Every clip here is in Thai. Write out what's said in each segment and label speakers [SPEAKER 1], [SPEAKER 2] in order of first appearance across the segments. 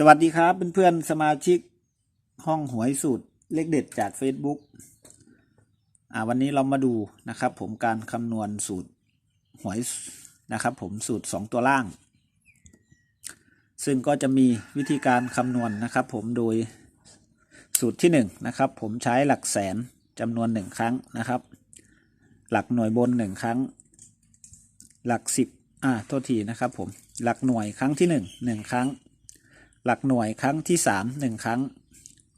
[SPEAKER 1] สวัสดีครับเพื่อนๆสมาชิกห้องหวยสูตรเลขเด็ดจาก Facebook อ่าวันนี้เรามาดูนะครับ ผมการคำนวณสูตรหวยนะครับ ผมสูตร 2 ตัวล่าง ซึ่งก็จะมีวิธีการคำนวณนะครับ ผมโดยสูตรที่ 1 นะครับ ผมใช้หลักแสนจำนวน 1 ครั้งนะครับ หลักหน่วยบน 1 ครั้ง หลัก 10อ่าโทษทีนะครับ ผมหลักหน่วยครั้งที่ 1 1 ครั้ง หลักหน่วยครั้งที่สามหนึ่งครั้ง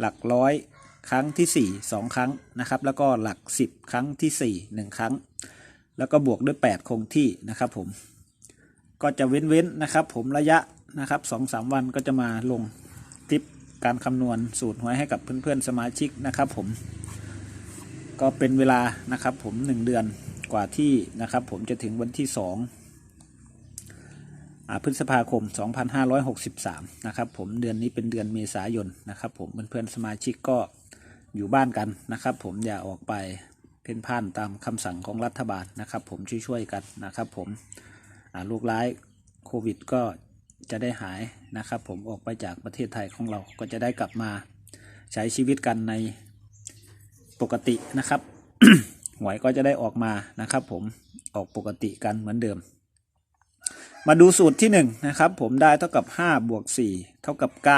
[SPEAKER 1] หลักร้อยครั้งที่สี่สองครั้งนะครับ แล้วก็หลักสิบครั้งที่สี่หนึ่งครั้ง แล้วก็บวกด้วยแปดคงที่นะครับผม ก็จะเว้นๆนะครับผมระยะนะครับสองสามวันก็จะมาลงทิปการคำนวณสูตรหวยให้กับเพื่อนๆสมาชิกนะครับผม ก็เป็นเวลานะครับผมหนึ่งเดือนกว่าที่นะครับผมจะถึงวันที่สอง พฤษภาคม 2563 นะครับผมเดือนนี้เป็นเดือนเมษายนนะครับผมเพื่อนๆสมาชิกก็อยู่บ้านกันนะครับ ผมอย่าออกไปเพ่นพ่านตามคำสั่งของรัฐบาลนะครับ ผมช่วยๆกันนะครับ ผมลูกร้ายโควิดก็จะได้หายนะครับ ผมออกไปจากประเทศไทยของเราก็จะได้กลับมาใช้ชีวิตกันในปกตินะครับหวยก็จะได้ออกมานะครับ ผมออกปกติกันเหมือนเดิม มาดูสูตรที่1นะครับผมได้เท่ากับ 5 บวก 4 เท่ากับ 9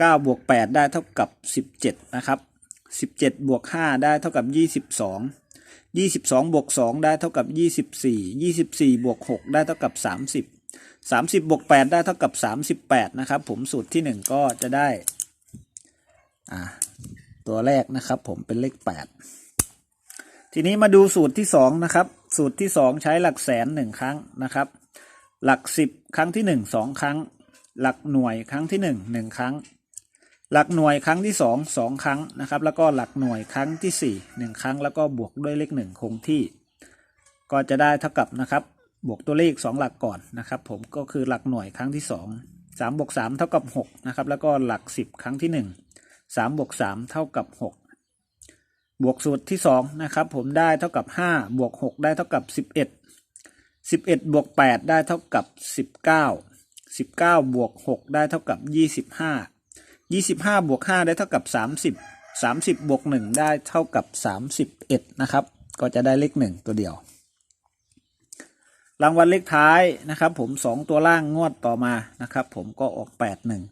[SPEAKER 1] 9 บวก 8 ได้เท่ากับ 17 นะครับ 17 บวก 5 ได้เท่ากับ 22 22 บวก 2 ได้เท่ากับ 24 24 บวก 6 ได้เท่ากับ 30 30 บวก 8 ได้เท่ากับ 38 นะครับ ผมสูตรที่ 1 ก็จะได้ อ่า ตัวแรกนะครับ ผมเป็นเลข 8 ทีนี้มาดูสูตรที่ 2 นะครับ สูตรที่ 2 ใช้หลักแสน 1 ครั้งนะครับ หลักสิบครั้งที่หนึ่งสองครั้ง หลักหน่วยครั้งที่หนึ่งหนึ่งครั้ง หลักหน่วยครั้งที่สองสองครั้งนะครับ แล้วก็หลักหน่วยครั้งที่สี่หนึ่งครั้ง แล้วก็บวกด้วยเลขหนึ่งคงที่ ก็จะได้เท่ากับนะครับ บวกตัวเลขสองหลักก่อนนะครับ ผมก็คือหลักหน่วยครั้งที่สองสามบวกสามเท่ากับหกนะครับ แล้วก็หลักสิบครั้งที่หนึ่งสามบวกสามเท่ากับหกบวกสูตรที่สองนะครับ ผมได้เท่ากับห้าบวกหกได้เท่ากับสิบเอ็ด สิบเอ็ดบวกแปดได้เท่ากับสิบเก้าสิบเก้าบวกหกได้เท่ากับยี่สิบห้ายี่สิบห้าบวกห้าได้เท่ากับสามสิบสามสิบบวกหนึ่งได้เท่ากับสามสิบเอ็ดนะครับ ก็จะได้เลขหนึ่งตัวเดียว รางวัลเลขท้ายนะครับ ผมสองตัวล่างงวดต่อมานะครับ ผมก็ออกแปดหนึ่ง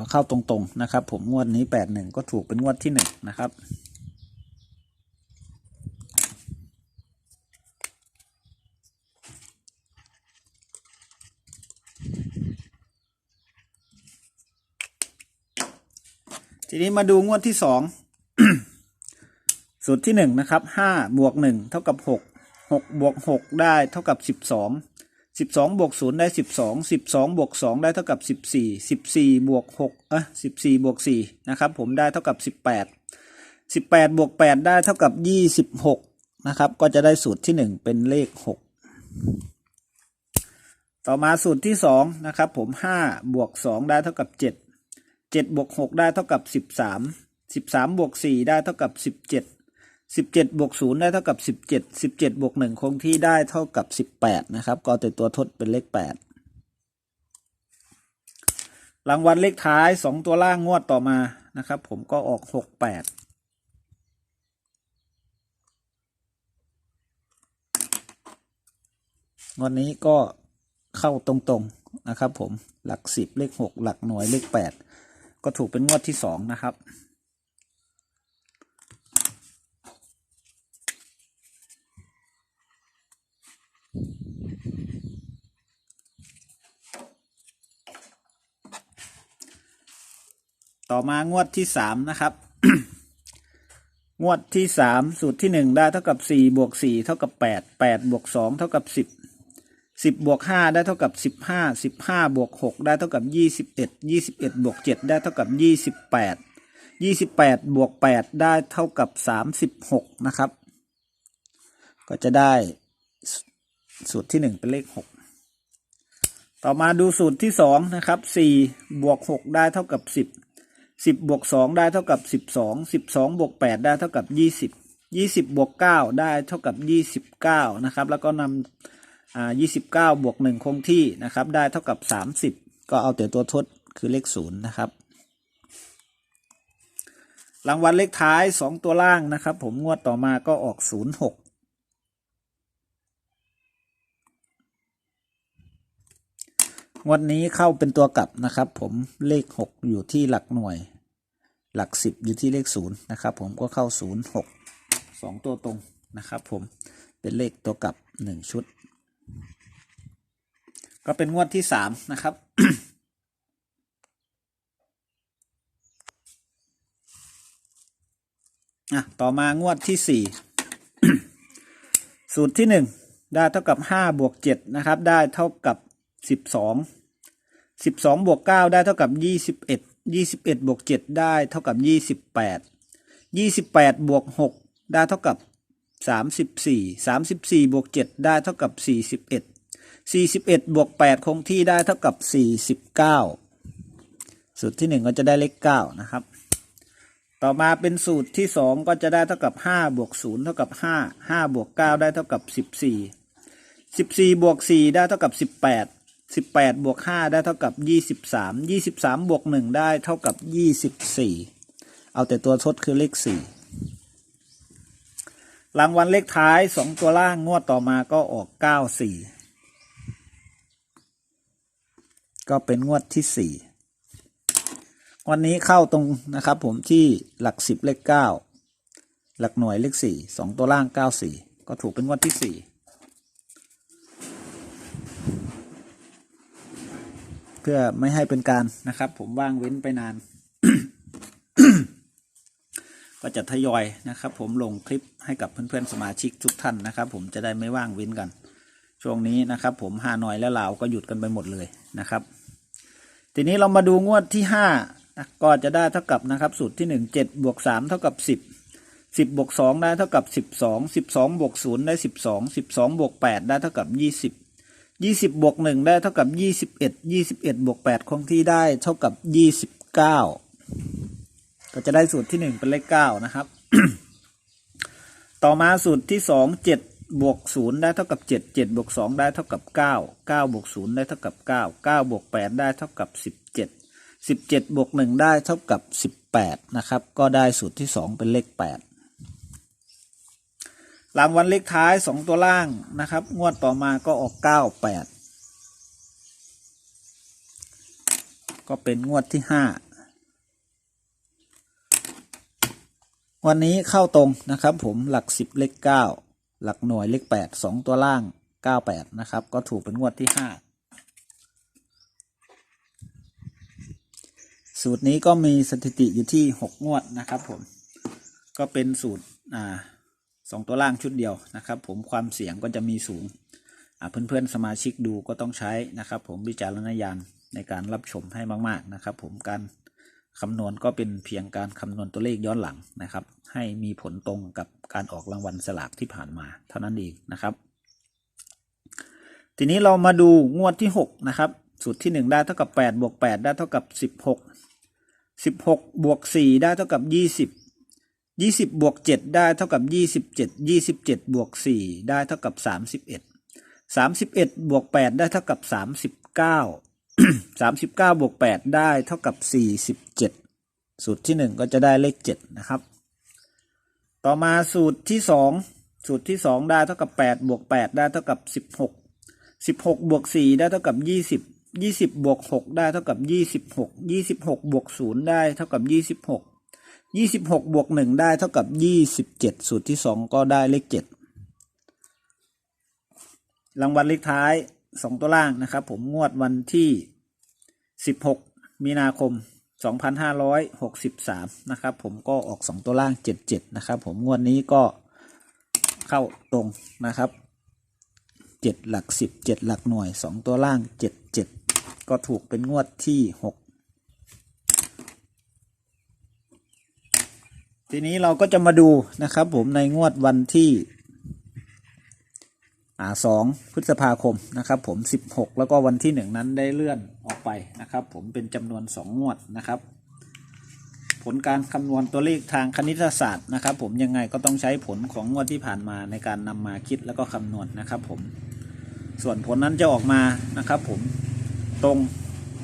[SPEAKER 1] ก็เข้าตรงๆนะครับ ผมงวดนี้แปดหนึ่งก็ถูกเป็นงวดที่หนึ่งนะครับทีนี้มาดูงวดที่สองสูตรที่หนึ่งนะครับห้าบวกหนึ่งเท่ากับหกหกบวกหกได้เท่ากับสิบสอง สิบสองบวกศูนย์ได้สิบสองสิบสองบวกสองได้เท่ากับสิบสี่สิบสี่บวกหกเอะสิบสี่บวกสี่นะครับผมได้เท่ากับสิบแปดสิบแปดบวกแปดได้เท่ากับยี่สิบหกนะครับก็จะได้สูตรที่หนึ่งเป็นเลขหกต่อมาสูตรที่สองนะครับผมห้าบวกสองได้เท่ากับเจ็ดเจ็ดบวกหกได้เท่ากับสิบสามสิบสามบวกสี่ได้เท่ากับสิบเจ็ด สิบเจ็ดบวกศูนย์ได้เท่ากับสิบเจ็ดสิบเจ็ดบวกหนึ่งคงที่ได้เท่ากับสิบแปดนะครับ ก็แต่ตัวทดเป็นเลขแปดรางวัลเลขท้ายสองตัวล่างงวดต่อมานะครับ ผมก็ออกหกแปดงวันนี้ก็เข้าตรงๆนะครับ ผมหลักสิบเลขหกหลักหน่วยเลขแปดก็ถูกเป็นงวดที่สองนะครับ มางวดที่สามนะครับ งวดที่สามสูตรที่หนึ่งได้เท่ากับสี่บวกสี่เท่ากับแปดแปดบวกสองเท่ากับสิบสิบบวกห้าได้เท่ากับสิบห้าสิบห้าบวกหกได้เท่ากับยี่สิบเอ็ดยี่สิบเอ็ดบวกเจ็ดได้เท่ากับยี่สิบแปดยี่สิบแปดบวกแปดได้เท่ากับสามสิบหกนะครับ ก็จะได้สูตรที่หนึ่งเป็นเลขหกต่อมาดูสูตรที่สองนะครับสี่บวกหกได้เท่ากับสิบ สิบบวกสองได้เท่ากับสิบสองสิบสองบวกแปดได้เท่ากับยี่สิบยี่สิบบวกเก้าได้เท่ากับยี่สิบเก้านะครับ แล้วก็นำอ่ายี่สิบเก้าบวกหนึ่งคงที่นะครับ ได้เท่ากับสามสิบก็เอาแต่ตัวทดคือเลขศูนย์นะครับ รางวัลเลขท้ายสองตัวล่างนะครับ ผมงวดต่อมาก็ออกศูนย์หก วดนี้เข้าเป็นตัวกลับนะครับ ผมเลขหกอยู่ที่หลักหน่วย หลักสิบอยู่ที่เลขศูนย์นะครับ ผมก็เข้าศูนย์หกสองตัวตรงนะครับ ผมเป็นเลขตัวกลับหนึ่งชุด ก็เป็นงวดที่สามนะครับอะต่อมางวดที่สี่สูตรที่หนึ่งได้เท่ากับห้าบวกเจ็ดนะครับ ได้เท่ากับสิบ สิบสองบวกเก้าได้เท่ากับยี่สิบเอ็ดยี่สิบเอ็ดบวกเจ็ดได้เท่ากับยี่สิบแปดยี่สิบแปดบวกหกได้เท่ากับสามสิบสี่สามสิบสี่บวกเจ็ดได้เท่ากับสี่สิบเอ็ดสี่สิบเอ็ดบวกแปดคงที่ได้เท่ากับสี่สิบเก้าสูตรที่หนึ่งก็จะได้เลขเก้านะครับ ต่อมาเป็นสูตรที่สองก็จะได้เท่ากับห้าบวกศูนย์เท่ากับห้าห้าบวกเก้าได้เท่ากับสิบสี่สิบสี่บวกสี่ได้เท่ากับสิบแปด สิบแปดบวกห้าได้เท่ากับยี่สิบสามยี่สิบสามบวกหนึ่งได้เท่ากับยี่สิบสี่เอาแต่ตัวทดคือเลขสี่รางวัลเลขท้ายสองตัวล่างงวดต่อมาก็ออกเก้าสี่ก็เป็นงวดที่สี่วันนี้เข้าตรงนะครับผมที่หลักสิบเลขเก้าหลักหน่วยเลขสี่สองตัวล่างเก้าสี่ก็ถูกเป็นงวดที่สี่ เพื่อไม่ให้เป็นการนะครับ ผมว่างเว้นไปนาน ก็จะทยอยนะครับ ผมลงคลิปให้กับเพื่อนๆสมาชิกทุกท่านนะครับ ผมจะได้ไม่ว่างเว้นกัน ช่วงนี้นะครับ ผมฮานอยและลาวก็หยุดกันไปหมดเลยนะครับ ทีนี้เรามาดูงวดที่ห้าก็จะได้เท่ากับนะครับ สูตรที่หนึ่งเจ็ดบวกสามเท่ากับสิบสิบบวกสองได้เท่ากับสิบสองสิบสองบวกศูนย์ได้สิบสองสิบสองบวกแปดได้เท่ากับยี่สิบ ยี่สิบบวกหนึ่งได้เท่ากับยี่สิบเอ็ดยี่สิบเอ็ดบวกแปดคงที่ได้เท่ากับยี่สิบเก้าก็จะได้สูตรที่หนึ่งเป็นเลขเก้านะครับ ต่อมาสูตรที่สองเจ็ดบวกศูนย์ได้เท่ากับเจ็ดเจ็ดบวกสองได้เท่ากับเก้าเก้าบวกศูนย์ได้เท่ากับเก้าเก้าบวกแปดได้เท่ากับสิบเจ็ดสิบเจ็ดบวกหนึ่งได้เท่ากับสิบแปดนะครับ ก็ได้สูตรที่สองเป็นเลขแปด รางวัลเลขท้ายสองตัวล่างนะครับ งวดต่อมาก็ออกเก้าแปดก็เป็นงวดที่ห้าวันนี้เข้าตรงนะครับ ผมหลักสิบเลขเก้าหลักหน่วยเลขแปดสองตัวล่างเก้าแปดนะครับ ก็ถูกเป็นงวดที่ห้าสูตรนี้ก็มีสถิติอยู่ที่หกงวดนะครับ ผมก็เป็นสูตรอ่า สองตัวล่างชุดเดียวนะครับ ผมความเสี่ยงก็จะมีสูงอ่าเพื่อนๆสมาชิกดูก็ต้องใช้นะครับ ผมวิจารณญาณในการรับชมให้มากๆนะครับ ผมการคำนวณก็เป็นเพียงการคำนวณตัวเลขย้อนหลังนะครับ ให้มีผลตรงกับการออกรางวัลสลากที่ผ่านมา เท่านั้นเองนะครับ ทีนี้เรามาดูงวดที่หกนะครับสูตรที่หนึ่งได้เท่ากับแปดบวกแปดได้เท่ากับสิบหกสิบหกบวกสี่ได้เท่ากับ ยี่สิบบวกเจ็ดได้เท่ากับยี่สิบเจ็ดยี่สิบเจ็ดบวกสี่ได้เท่ากับสามสิบเอ็ดสามสิบเอ็ดบวกแปดได้เท่ากับสามสิบเก้าสามสิบเก้าบวกแปดได้เท่ากับสี่สิบเจ็ดสูตรที่หนึ่งก็จะได้เลขเจ็ดนะครับ ต่อมาสูตรที่สองสูตรที่สองได้เท่ากับแปดบวกแปดได้เท่ากับสิบหกสิบหกบวกสี่ได้เท่ากับยี่สิบยี่สิบบวกหกได้เท่ากับยี่สิบหกยี่สิบหกบวกศูนย์ได้เท่ากับยี่สิบหก ยี่สิบหกบวกหนึ่งได้เท่ากับยี่สิบเจ็ดสูตรที่สองก็ได้เลขเจ็ดรางวัลเลขท้ายสองตัวล่างนะครับ ผมงวดวันที่สิบหกมีนาคม2563นะครับ ผมก็ออก2ตัวล่าง77นะครับ ผมงวดนี้ก็เข้าตรงนะครับ7หลัก10 7หลักหน่วย2ตัวล่าง77ก็ถูกเป็นงวดที่6 ทีนี้เราก็จะมาดูนะครับ ผมในงวดวันที่อ่าสองพฤษภาคมนะครับ ผมสิบหกแล้วก็วันที่หนึ่งนั้นได้เลื่อนออกไปนะครับ ผมเป็นจำนวนสองงวดนะครับ ผลการคำนวณตัวเลขทางคณิตศาสตร์นะครับ ผมยังไงก็ต้องใช้ผลของงวดที่ผ่านมาในการนำมาคิดแล้วก็คำนวณนะครับ ผมส่วนผลนั้นจะออกมานะครับ ผมตรง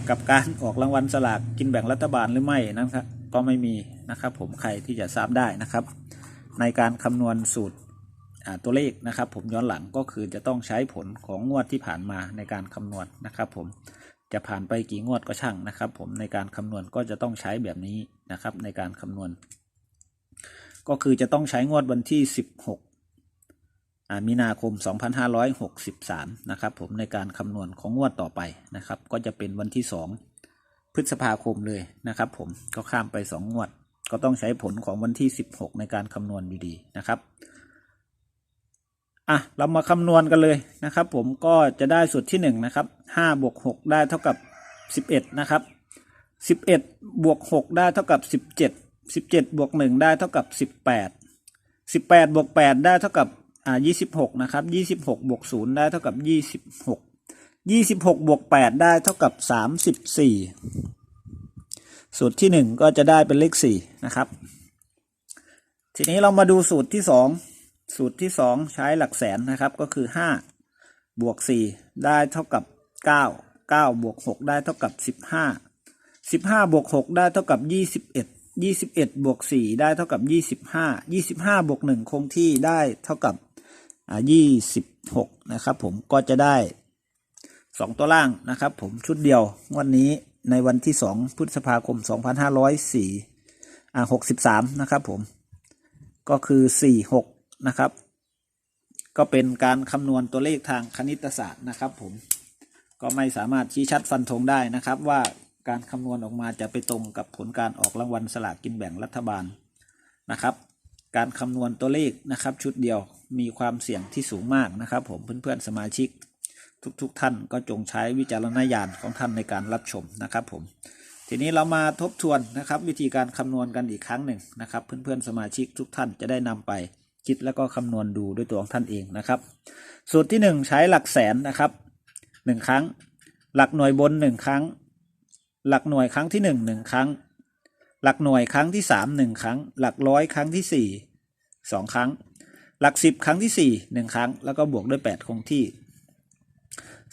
[SPEAKER 1] กับการออกรางวัลสลากกินแบ่งรัฐบาลหรือไม่นะครับก็ไม่มี นะครับ ผมใครที่จะทราบได้นะครับ ในการคำนวณสูตรตัวเลขนะครับ ผมย้อนหลังก็คือจะต้องใช้ผลของงวดที่ผ่านมาในการคำนวณนะครับ ผมจะผ่านไปกี่งวดก็ช่างนะครับ ผมในการคำนวณก็จะต้องใช้แบบนี้นะครับ ในการคำนวณ ก็คือจะต้องใช้งวดวันที่ 16 มีนาคม 2563 นะครับ ผมในการคำนวณของงวดต่อไปนะครับ ก็จะเป็นวันที่ 2 พฤษภาคมเลยนะครับ ผมก็ข้ามไป 2 งวด ก็ต้องใช้ผลของวันที่ 16 ในการคำนวณอยู่ดีนะครับอะเรามาคำนวณกันเลยนะครับ ผมก็จะได้สูตรที่1นะครับ5บวก6ได้เท่ากับ 11 นะครับ 11บวก6ได้เท่ากับ 17 17บวก1ได้เท่ากับ 18 18บวก8ได้เท่ากับอ่า26 นะครับ 26บวก0ได้เท่ากับ 26 26บวก8ได้เท่ากับ 34 สูตรที่ 1 ก็จะได้เป็นเลข4นะครับ ทีนี้เรามาดูสูตรที่ 2 สูตรที่ 2 ใช้หลักแสนนะครับก็คือ 5 บวก 4 ได้เท่ากับ 9 9บวก6ได้เท่ากับ 15 15บวก6ได้เท่ากับ 21 21บวก4ได้เท่ากับ 25 25บวก1คงที่ได้เท่ากับอ่า26นะครับผมก็จะได้ 2 ตัวล่างนะครับผมชุดเดียวงวันนี้ ในวันที่ 2 พฤษภาคม 2504อ่า63 นะครับผม ก็คือ 46 นะครับ ก็เป็นการคำนวณตัวเลขทางคณิตศาสตร์นะครับผม ก็ไม่สามารถชี้ชัดฟันธงได้นะครับ ว่าการคำนวณออกมาจะไปตรงกับผลการออกรางวัลสลากกินแบ่งรัฐบาลนะครับ การคำนวณตัวเลขนะครับ ชุดเดียวมีความเสี่ยงที่สูงมากนะครับ ผมเพื่อนๆสมาชิก ทุกๆทท่านก็จงใช้วิจารณญาณของท่านในการรับชมนะครับผมทีนี้เรามาทบทวนนะครับ วิธีการคำนวณกันอีกครั้งหนึ่งนะครับ เพื่อนๆสมาชิกทุกท่านจะได้นำไปคิดแล้วก็คำนวณดูด้วยตัวของท่านเองนะครับ สูตรที่หนึ่งใช้หลักแสนนะครับหนึ่งครั้ง หลักหน่วยบนหนึ่งครั้ง หลักหน่วยครั้งที่หนึ่งหนึ่งครั้ง หลักหน่วยครั้งที่สามหนึ่งครั้ง หลักร้อยครั้งที่สี่สองครั้ง หลักสิบครั้งที่สี่หนึ่งครั้ง แล้วก็บวกด้วยแปดคงที่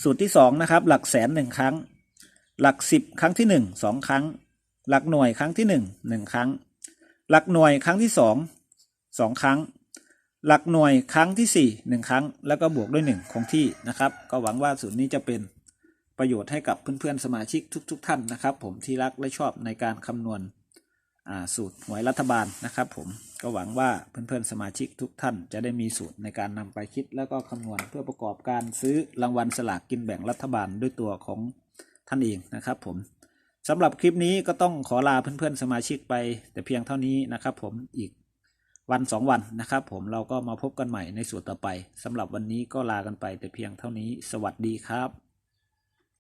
[SPEAKER 1] สูตรที่สองนะครับ หลักแสนหนึ่งครั้ง หลักสิบครั้งที่หนึ่งสองครั้ง หลักหน่วยครั้งที่หนึ่งหนึ่งครั้ง หลักหน่วยครั้งที่สองสองครั้ง หลักหน่วยครั้งที่สี่หนึ่งครั้ง แล้วก็บวกด้วยหนึ่งคงที่นะครับ ก็หวังว่าสูตรนี้จะเป็นประโยชน์ให้กับเพื่อนๆสมาชิกทุก ๆ ท่านนะครับ ผมที่รักและชอบในการคำนวณ สูตรหวยรัฐบาลนะครับผมก็หวังว่าเพื่อนๆสมาชิกทุกท่านจะได้มีสูตรในการนำไปคิดแล้วก็คำนวณเพื่อประกอบการซื้อรางวัลสลากกินแบ่งรัฐบาลด้วยตัวของท่านเองนะครับผมสำหรับคลิปนี้ก็ต้องขอลาเพื่อนๆสมาชิกไป แต่เพียงเท่านี้นะครับผมอีกวันสองวันนะครับผมเราก็มาพบกันใหม่ในสูตรต่อไปสำหรับวันนี้ก็ลากันไปแต่เพียงเท่านี้ สวัสดีครับ